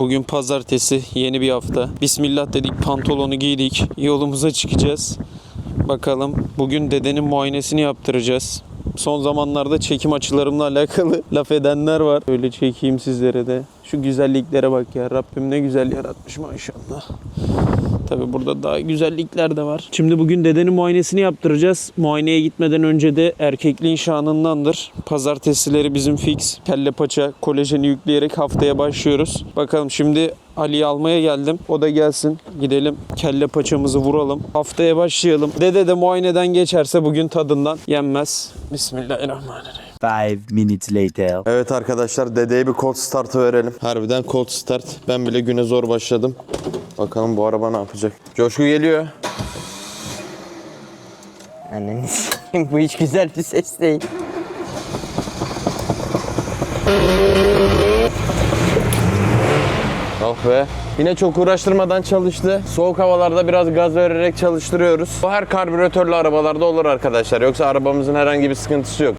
Bugün pazartesi yeni bir hafta. Bismillah dedik pantolonu giydik. Yolumuza çıkacağız. Bakalım bugün dedenin muayenesini yaptıracağız. Son zamanlarda çekim açılarımla alakalı laf edenler var. Öyle çekeyim sizlere de. Şu güzelliklere bak ya. Rabbim ne güzel yaratmış maşallah. Tabi burada daha güzellikler de var. Şimdi bugün dedenin muayenesini yaptıracağız. Muayeneye gitmeden önce de erkekliğin şanındandır. Pazartesileri bizim fix. Kelle paça kolajeni yükleyerek haftaya başlıyoruz. Bakalım şimdi Ali'yi almaya geldim. O da gelsin. Gidelim kelle paçamızı vuralım. Haftaya başlayalım. Dede de muayeneden geçerse bugün tadından yenmez. Bismillahirrahmanirrahim. Five minutes later. Evet arkadaşlar dedeye bir cold startı verelim. Harbiden cold start. Ben bile güne zor başladım. Bakalım bu araba ne yapacak. Coşku geliyor. Anneni bu hiç güzel bir ses değil. Oh be. Yine çok uğraştırmadan çalıştı. Soğuk havalarda biraz gaz vererek çalıştırıyoruz. Bu her karbüratörlü arabalarda olur arkadaşlar. Yoksa arabamızın herhangi bir sıkıntısı yok.